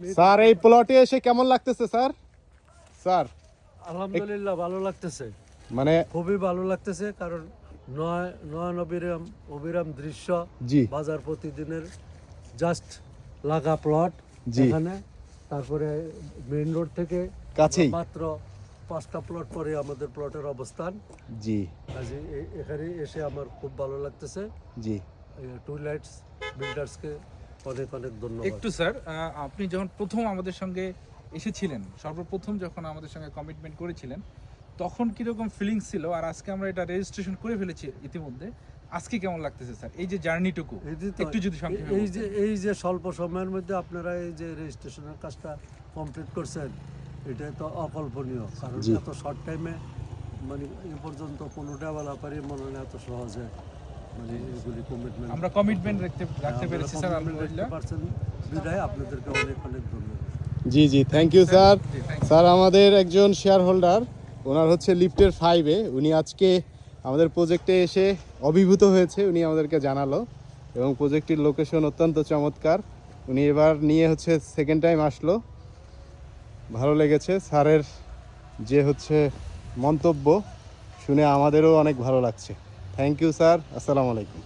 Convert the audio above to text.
Sir এই প্লটে এসে কেমন লাগতেছে স্যার? স্যার আলহামদুলিল্লাহ ভালো লাগতেছে। মানে খুবই ভালো লাগতেছে কারণ নয় নয়ন অবিরাম অবিরাম দৃশ্য জি। বাজার প্রতিদিনের জাস্ট লাগা প্লট জি। এখানে। তারপরে মেইন রোড থেকে কাছেই। মাত্র পাঁচটা প্লট পরে আমাদের প্লটের অবস্থান। জি। কাজে এখানে এসে আমার খুব ভালো লাগতেছে। জি। টু লাইটস বিল্ডার্সকে অনেক অনেক ধন্যবাদ। একটু স্যার আপনি যখন প্রথম আমাদের সঙ্গে এসেছিলেন সর্বপ্রথম যখন আমাদের সঙ্গে কমিটমেন্ট করেছিলেন তখন কীরকম ফিলিংস ছিল? আর আজকে আমরা এটা রেজিস্ট্রেশন করে ফেলেছি ইতিমধ্যে। আজকে কেমন লাগতেছে স্যার? এই যে জার্নিটুকু একটু যদি এই যে এই যে স্বল্প সময়ের মধ্যে আপনারা এই যে রেজিস্ট্রেশনের কাজটা কমপ্লিট করছেন এটা তো অকল্পনীয়। কারণ এত শর্ট টাইমে মানে এ পর্যন্ত কোনো ডেভেলপারই মনে হয় এত সহজে মানে এগুলি কমিটমেন্ট আমরা কমিটমেন্ট রাখতে রাখতে পেরেছি স্যার আলহামদুলিল্লাহ। বিদায় আপনাদেরকে অনেক অনেক ধন্যবাদ। জি জি থ্যাংক ইউ স্যার. স্যার আমাদের একজন শেয়ার হোল্ডার ওনার হচ্ছে লিফটের ফাইভে উনি আজকে আমাদের প্রজেক্টে এসে অভিভূত হয়েছে উনি আমাদেরকে জানালো। এবং প্রজেক্টটির লোকেশন অত্যন্ত চমৎকার। উনি এবার নিয়ে হচ্ছে সেকেন্ড টাইম আসলো। ভালো লেগেছে। স্যারের যে হচ্ছে মন্তব্য শুনে আমাদেরও অনেক ভালো লাগছে। থ্যাংক ইউ স্যার আসসালামু আলাইকুম